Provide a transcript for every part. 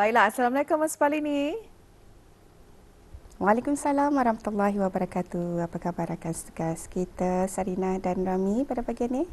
Baiklah, Assalamualaikum Mas Palini. Waalaikumsalam warahmatullahi wabarakatuh. Apa khabar rakan tugas kita Sarina dan Rami pada pagi ini?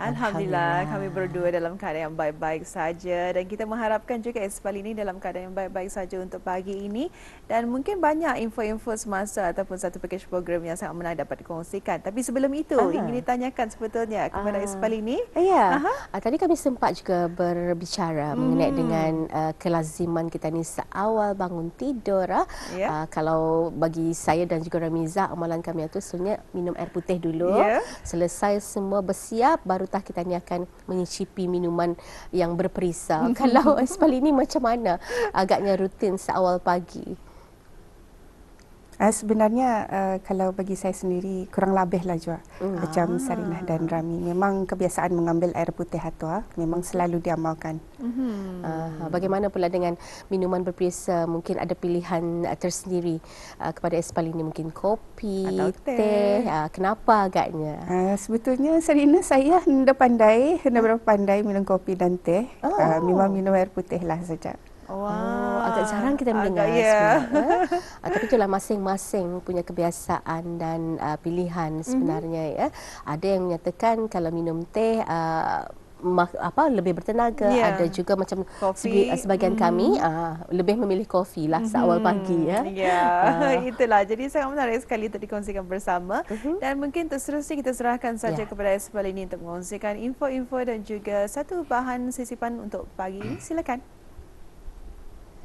Alhamdulillah, kami berdua dalam keadaan yang baik-baik saja dan kita mengharapkan juga Espal ini dalam keadaan yang baik-baik saja untuk pagi ini dan mungkin banyak info-info semasa ataupun satu package program yang sangat menarik dapat dikongsikan. Tapi sebelum itu, Aha. ingin ditanyakan sebetulnya kepada uh, Espal ini. Ya, uh, tadi kami sempat juga berbicara hmm. mengenai dengan uh, kelaziman kita ni seawal bangun tidur. Uh, yeah. uh, kalau bagi saya dan juga Ramiza, amalan kami itu sebenarnya minum air putih dulu. Yeah. Selesai semua bersiap, baru apatah kita ni akan menyicipi minuman yang berperisa. Kalau Espal ini macam mana agaknya rutin seawal pagi? Uh, sebenarnya uh, kalau bagi saya sendiri kurang lebih lah juga mm. macam Sarinah dan Rami memang kebiasaan mengambil air putih hatua memang selalu diamalkan. Mm-hmm. Uh, bagaimana pula dengan minuman berperisa mungkin ada pilihan uh, tersendiri uh, kepada Espal ini mungkin kopi atau teh, teh. Uh, kenapa agaknya? Uh, sebetulnya Sarinah saya hendak pandai hendak berapa pandai minum kopi dan teh oh. uh, memang minum air putih lah saja. Wow. Oh, agak jarang kita mendengar agak, yeah. sebenarnya. uh, tapi itulah masing-masing punya kebiasasaan dan uh, pilihan mhm. sebenarnya mm-hmm. ya. Ada yang menyatakan kalau minum teh uh, apa lebih bertenaga yeah. ada juga macam segi, sebagian mm. kami uh, lebih memilih kopi lah mm-hmm. seawal pagi ya. Ya. Yeah. Uh. Itulah jadi sangat menarik sekali untuk dikongsikan bersama mm-hmm. dan mungkin seterusnya kita serahkan saja yeah. kepada Esbal ini untuk mengongsikan info-info dan juga satu bahan sisipan untuk pagi ini silakan.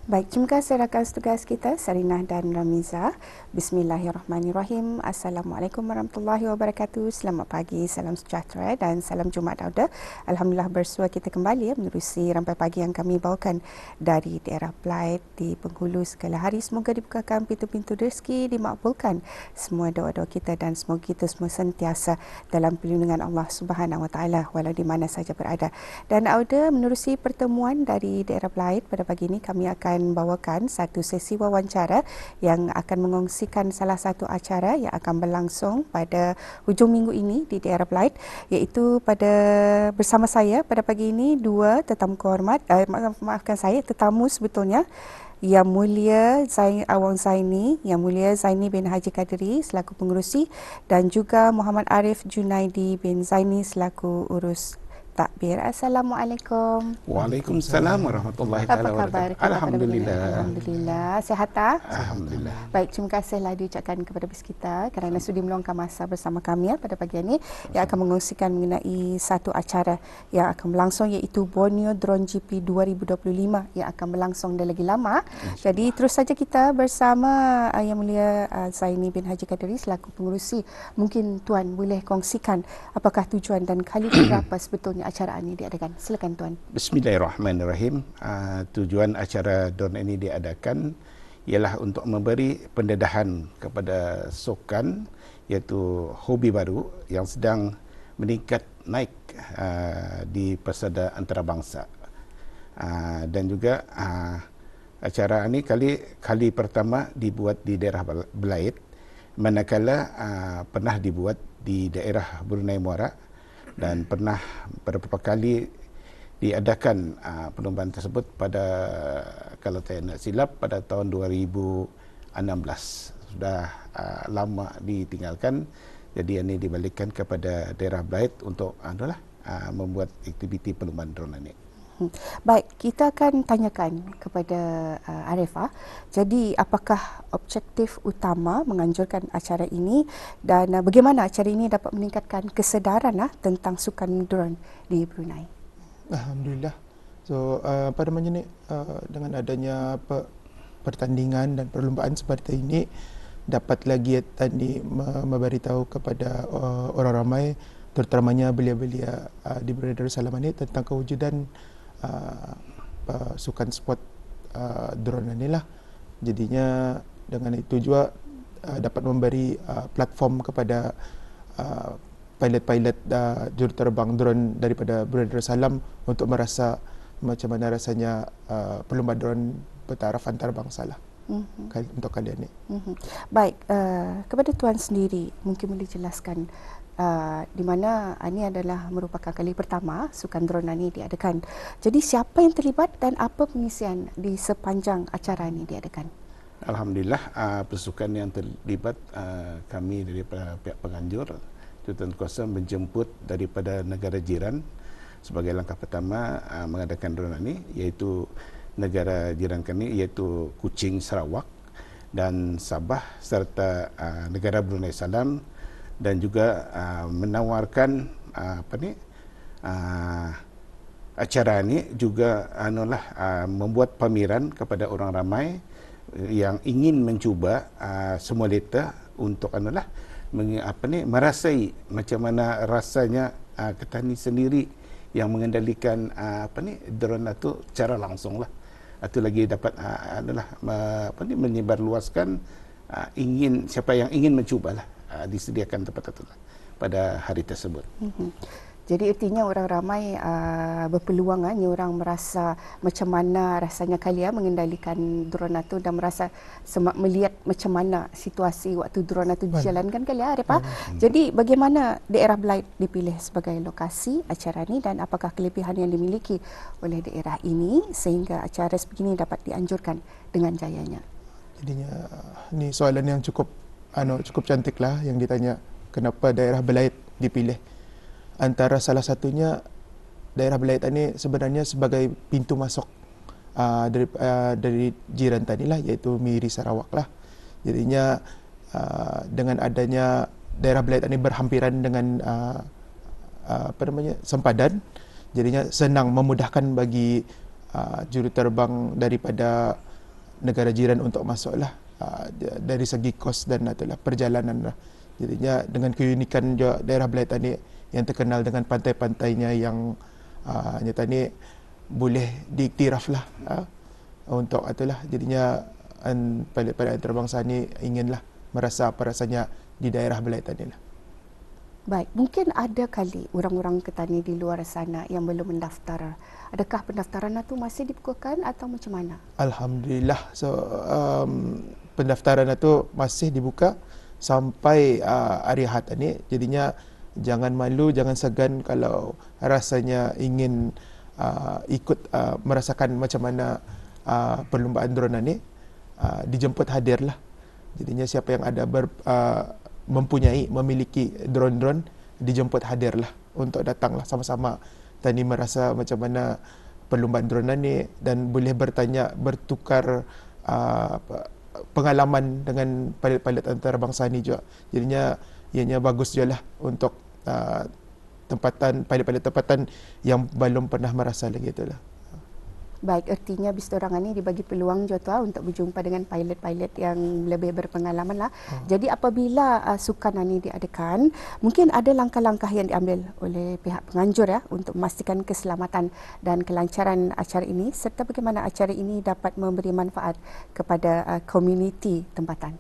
Baik, terima kasih rakan tugas kita Sarinah dan Ramiza. Bismillahirrahmanirrahim. Assalamualaikum warahmatullahi wabarakatuh. Selamat pagi, salam sejahtera dan salam Jumat Dauda. Alhamdulillah bersua kita kembali ya, menerusi rampai pagi yang kami bawakan dari daerah Blight di Penghulu segala hari. Semoga dibukakan pintu-pintu rezeki, dimakbulkan semua doa-doa kita dan semoga kita semua sentiasa dalam perlindungan Allah Subhanahu Wa Taala walau di mana saja berada. Dan Auda menerusi pertemuan dari daerah Blight pada pagi ini kami akan akan bawakan satu sesi wawancara yang akan mengongsikan salah satu acara yang akan berlangsung pada hujung minggu ini di daerah Blight iaitu pada bersama saya pada pagi ini dua tetamu kehormat eh, maafkan saya tetamu sebetulnya yang mulia Zain Awang Zaini, yang mulia Zaini bin Haji Kadiri selaku pengurusi dan juga Muhammad Arif Junaidi bin Zaini selaku urus takbir. Assalamualaikum. Waalaikumsalam warahmatullahi wabarakatuh. Apa khabar? Alhamdulillah. Alhamdulillah. Sehat tak? Alhamdulillah. Baik, terima kasihlah diucapkan kepada bis kita kerana sudi meluangkan masa bersama kami ya pada pagi ini yang akan mengongsikan mengenai satu acara yang akan berlangsung iaitu Borneo Drone GP 2025 yang akan berlangsung dah lagi lama. Jadi terus saja kita bersama uh, Yang Mulia uh, Zaini bin Haji Kadiri selaku pengurusi. Mungkin tuan boleh kongsikan apakah tujuan dan kali berapa sebetulnya acara ini diadakan? Silakan tuan. Bismillahirrahmanirrahim. Uh, tujuan acara DON ini diadakan ialah untuk memberi pendedahan kepada sukan iaitu hobi baru yang sedang meningkat naik uh, di persada antarabangsa. Uh, dan juga uh, acara ini kali kali pertama dibuat di daerah Belait manakala uh, pernah dibuat di daerah Brunei Muara dan pernah beberapa kali diadakan uh, perlombaan tersebut pada kalau saya nak silap pada tahun 2016 sudah uh, lama ditinggalkan jadi ini dibalikkan kepada daerah Blight untuk adalah uh, membuat aktiviti perlombaan drone ini. Hmm. Baik, kita akan tanyakan kepada uh, Arifah. Jadi, apakah objektif utama menganjurkan acara ini dan uh, bagaimana acara ini dapat meningkatkan kesedaran uh, tentang sukan drone di Brunei? Alhamdulillah. So, uh, pada macam ini, uh, dengan adanya pe- pertandingan dan perlombaan seperti ini, dapat lagi tadi memberitahu kepada uh, orang ramai, terutamanya belia-belia uh, di Brunei Darussalam ini tentang kewujudan uh, uh, sukan sport uh, drone ini lah. Jadinya dengan itu juga uh, dapat memberi uh, platform kepada uh, pilot-pilot uh, juruterbang drone daripada Brunei Darussalam untuk merasa macam mana rasanya uh, perlombaan drone bertaraf antarabangsa lah. Mm-hmm. untuk kalian ni. Mm-hmm. Baik, uh, kepada tuan sendiri mungkin boleh jelaskan uh, di mana ini adalah merupakan kali pertama sukan drone ini diadakan. Jadi siapa yang terlibat dan apa pengisian di sepanjang acara ini diadakan? Alhamdulillah uh, pasukan yang terlibat uh, kami daripada pihak penganjur Tuan Kuasa menjemput daripada negara jiran sebagai langkah pertama uh, mengadakan drone ini iaitu negara jiran kami iaitu Kuching Sarawak dan Sabah serta uh, negara Brunei Salam dan juga uh, menawarkan uh, apa ni uh, acara ini juga anulah uh, membuat pameran kepada orang ramai yang ingin mencuba uh, semua data untuk anulah meng, apa ni merasai macam mana rasanya uh, ketani sendiri yang mengendalikan uh, apa ni drone itu secara langsung lah itu lagi dapat uh, adalah uh, apa ni menyebarluaskan uh, ingin siapa yang ingin mencuba lah uh, disediakan tempat lah pada hari tersebut. Mm-hmm. Jadi artinya orang ramai uh, berpeluang kan, orang merasa macam mana rasanya kalian mengendalikan drone itu dan merasa semak melihat macam mana situasi waktu drone itu dijalankan kalian, Repa. Hmm. Jadi bagaimana daerah Blight dipilih sebagai lokasi acara ini dan apakah kelebihan yang dimiliki oleh daerah ini sehingga acara sebegini dapat dianjurkan dengan jayanya? Jadinya ini soalan yang cukup anu cukup cantik lah yang ditanya kenapa daerah Blight dipilih antara salah satunya daerah Belayat ini sebenarnya sebagai pintu masuk uh, dari uh, dari jiran tadi lah iaitu Miri Sarawak lah. Jadinya uh, dengan adanya daerah Belayat ini berhampiran dengan uh, uh, apa namanya sempadan, jadinya senang memudahkan bagi uh, juruterbang daripada negara jiran untuk masuk lah uh, dari segi kos dan itulah perjalanan lah. Jadinya dengan keunikan daerah Belayat ini yang terkenal dengan pantai-pantainya yang uh, nyata ni boleh diiktiraf lah uh, untuk itulah jadinya an, pada antarabangsa ni inginlah merasa apa rasanya di daerah Belai Tani lah. Baik, mungkin ada kali orang-orang ketani di luar sana yang belum mendaftar. Adakah pendaftaran itu masih dibukakan atau macam mana? Alhamdulillah. So um, pendaftaran itu masih dibuka sampai uh, hari Ahad ini. Jadinya jangan malu jangan segan kalau rasanya ingin uh, ikut uh, merasakan macam mana uh, perlumbaan drone ini uh, dijemput hadirlah jadinya siapa yang ada ber, uh, mempunyai memiliki drone-drone dijemput hadirlah untuk datanglah sama-sama tani merasa macam mana perlumbaan drone ini dan boleh bertanya bertukar uh, pengalaman dengan pilot-pilot antarabangsa ini juga jadinya ianya bagus juga lah untuk uh, tempatan pilot-pilot tempatan yang belum pernah merasa lagi itulah. Baik, artinya bis orang ini dibagi peluang juga untuk berjumpa dengan pilot-pilot yang lebih berpengalaman lah. Oh. Jadi apabila uh, sukan ini diadakan, mungkin ada langkah-langkah yang diambil oleh pihak penganjur ya untuk memastikan keselamatan dan kelancaran acara ini serta bagaimana acara ini dapat memberi manfaat kepada uh, komuniti tempatan.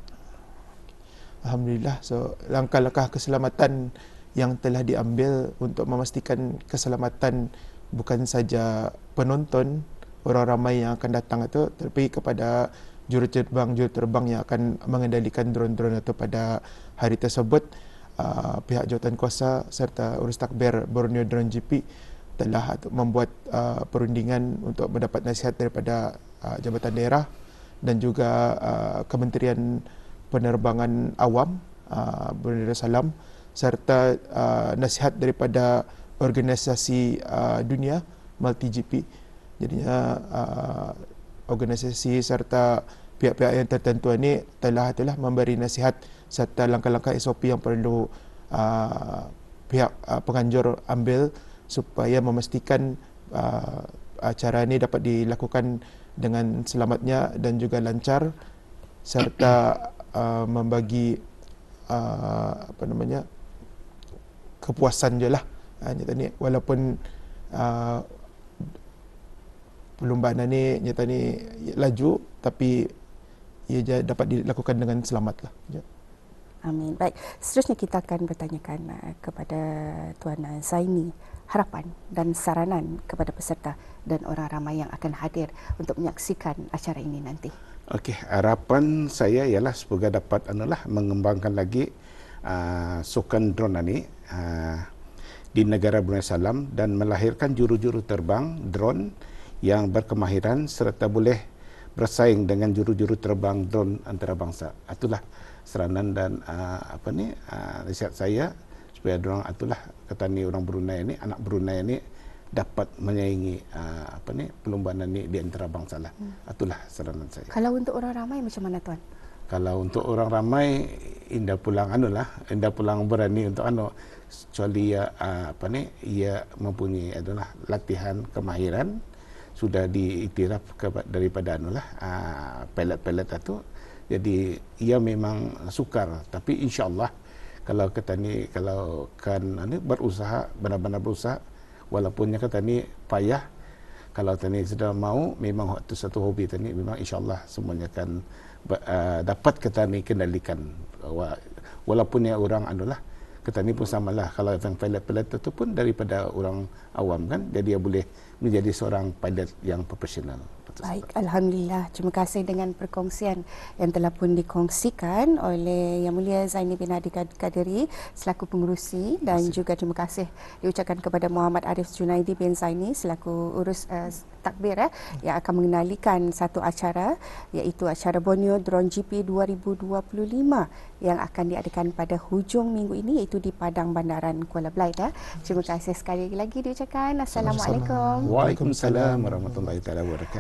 Alhamdulillah. So langkah-langkah keselamatan yang telah diambil untuk memastikan keselamatan bukan saja penonton orang ramai yang akan datang itu tetapi kepada juruterbang juruterbang yang akan mengendalikan drone-drone itu pada hari tersebut. Uh, pihak jawatan kuasa serta urus takbir Borneo Drone GP telah membuat uh, perundingan untuk mendapat nasihat daripada uh, jabatan daerah dan juga uh, Kementerian Penerbangan Awam uh, Borneo Darussalam serta uh, nasihat daripada organisasi uh, dunia MultiGP jadinya uh, organisasi serta pihak-pihak yang tertentu ini telah telah memberi nasihat serta langkah-langkah SOP yang perlu uh, pihak uh, penganjur ambil supaya memastikan uh, acara ini dapat dilakukan dengan selamatnya dan juga lancar serta uh, membagi uh, apa namanya kepuasan je lah. Ha, nyata ni walaupun uh, perlumbaan ni nyata ni laju tapi ia dapat dilakukan dengan selamat lah ya. Amin. Baik, seterusnya kita akan bertanyakan uh, kepada Tuan Zaini harapan dan saranan kepada peserta dan orang ramai yang akan hadir untuk menyaksikan acara ini nanti. Okey, harapan saya ialah semoga dapat analah mengembangkan lagi uh, sukan drone ini uh, di negara Brunei Salam dan melahirkan juru-juru terbang drone yang berkemahiran serta boleh bersaing dengan juru-juru terbang drone antarabangsa. Itulah seranan dan uh, apa ni uh, nasihat saya supaya orang itulah kata ni orang Brunei ni anak Brunei ni dapat menyaingi uh, apa ni perlombaan ni di antarabangsa lah. Hmm. Itulah seranan saya. Kalau untuk orang ramai macam mana tuan? Kalau untuk orang ramai indah pulang anu lah, indah pulang berani untuk anu kecuali ia uh, apa ni ia mempunyai adalah latihan kemahiran sudah diiktiraf daripada anulah uh, pilot-pilot itu. Jadi ia memang sukar. Tapi insyaallah kalau kata ni kalau kan ini berusaha benar-benar berusaha walaupun yang kata ni payah kalau tani sudah mau memang itu satu hobi tani memang insyaallah semuanya akan uh, dapat kata ni kendalikan. Walaupun ya orang anulah Ketani pun samalah kalau yang pilot-pilot itu pun daripada orang awam kan jadi dia boleh menjadi seorang pilot yang profesional. Baik, Alhamdulillah. Terima kasih dengan perkongsian yang telah pun dikongsikan oleh Yang Mulia Zaini bin Adi Kadiri selaku pengurusi dan terima juga terima kasih diucapkan kepada Muhammad Arif Junaidi bin Zaini selaku urus uh, takbir eh, yang akan mengenalikan satu acara iaitu acara Borneo Drone GP 2025 yang akan diadakan pada hujung minggu ini iaitu di Padang Bandaran Kuala Belait. Eh. Terima kasih sekali lagi diucapkan. Assalamualaikum. Waalaikumsalam warahmatullahi wabarakatuh.